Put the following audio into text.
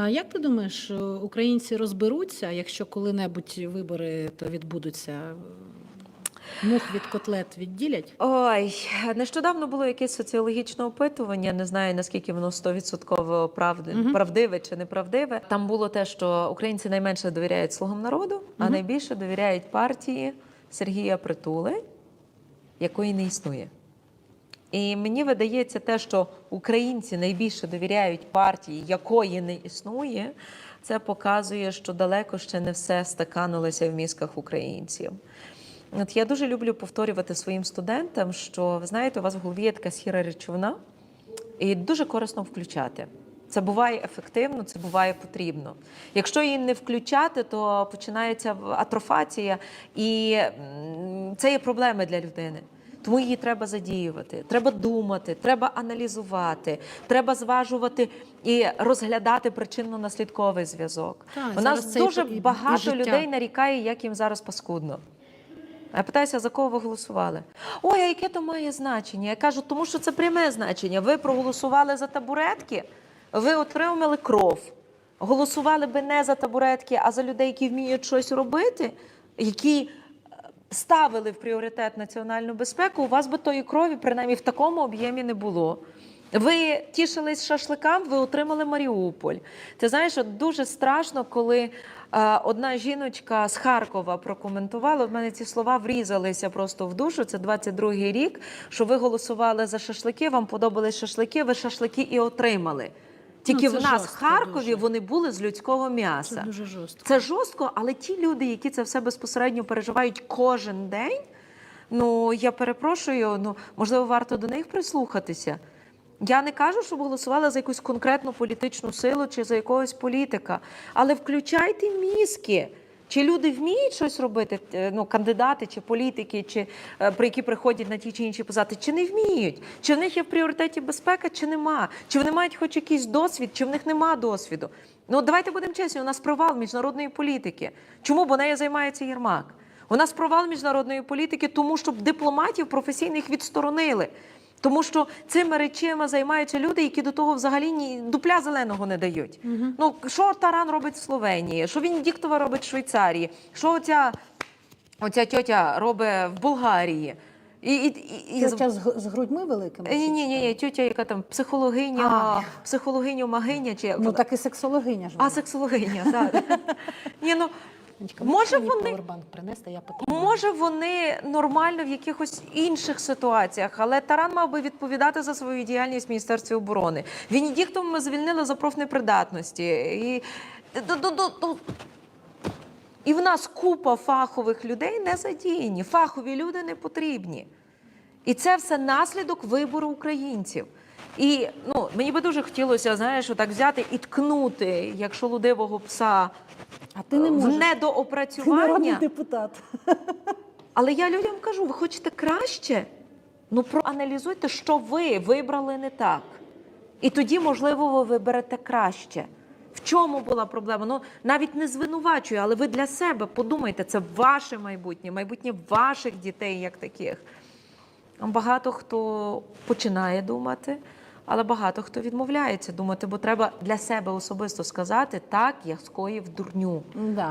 А як ти думаєш, е, українці розберуться, якщо коли-небудь вибори то відбудуться? Мух від котлет відділять? Ой, нещодавно було якесь соціологічне опитування. Не знаю наскільки воно 100% правди, Мгм. правдиве чи неправдиве. Там було те, що українці найменше довіряють слугам народу, а найбільше довіряють партії Сергія Притули, якої не існує. І мені видається те, що українці найбільше довіряють партії, якої не існує. Це показує, що далеко ще не все стаканулося в мізках українців. От я дуже люблю повторювати своїм студентам, що ви знаєте, у вас в голові є така сіра речовина, і дуже корисно включати. Це буває ефективно, це буває потрібно. Якщо її не включати, то починається атрофація, і це є проблеми для людини. Тому її треба задіювати, треба думати, треба аналізувати, треба зважувати і розглядати причинно-наслідковий зв'язок. У нас і- дуже і- і багато життя. людей нарікає, як їм зараз паскудно. Я питаюся, за кого ви голосували? Ой, а яке то має значення? Я кажу, тому що це пряме значення. Ви проголосували за табуретки, ви отримали кров. Голосували би не за табуретки, а за людей, які вміють щось робити, які ставили в пріоритет національну безпеку, у вас би тої крові, принаймні в такому об'ємі не було. Ви тішились шашликам, ви отримали Маріуполь. Ти знаєш, от дуже страшно, коли е, одна жіночка з Харкова прокоментувала. В мене ці слова врізалися просто в душу. Це 22-й рік. Що ви голосували за шашлики, вам подобались шашлики, ви шашлики і отримали. Тільки Ну, в нас в Харкові дуже. вони були з людського Це м'яса. дуже жорстко. Це жорстко, але ті люди, які це все безпосередньо переживають кожен день. Ну я перепрошую, ну можливо, варто до них прислухатися. Я не кажу, щоб голосували за якусь конкретну політичну силу чи за якогось політика, але включайте мізки. Чи люди вміють щось робити, е, ну, кандидати чи політики, чи е, при які приходять на ті чи інші посади, чи не вміють? Чи в них є в пріоритеті безпека, чи нема? Чи вони мають хоч якийсь досвід, чи в них нема досвіду? Ну давайте будемо чесні, у нас провал міжнародної політики. Чому? Бо нею займається Єрмак. У нас провал міжнародної політики, тому що дипломатів професійних відсторонили. Тому що цими речами займаються люди, які до того взагалі ні дупля зеленого не дають. Ну що Таран робить в Словенії, що він Діктова робить в Швейцарії, що оця, оця тьотя робить в Болгарії. І, і, і, час з з грудьми великими? Ні, ні, ні, тьотя, яка там психологиня, А. психологиня магиня чи Ну так і сексологиня ж. а сексологиня, так. Ні, ну може вони- принести, я потрібна. Може, вони нормально в якихось інших ситуаціях, але Таран мав би відповідати за свою діяльність в Міністерстві оборони. Венедіктом ми звільнили за профнепридатності. І, і в нас купа фахових людей не задіяні. Фахові люди не потрібні. І це все наслідок вибору українців. І ну, мені би дуже хотілося, знаєш, отак взяти і ткнути, як шолудивого пса А ти не в можеш. Ти народний недоопрацювання. депутат. Але я людям кажу: ви хочете краще? Ну проаналізуйте, що ви вибрали не так. І тоді, можливо, ви виберете краще. В чому була проблема? Ну навіть не звинувачую, але ви для себе подумайте, це ваше майбутнє, майбутнє ваших дітей як таких. Багато хто починає думати, але багато хто відмовляється думати, бо треба для себе особисто сказати так, я скоїв дурню. Да.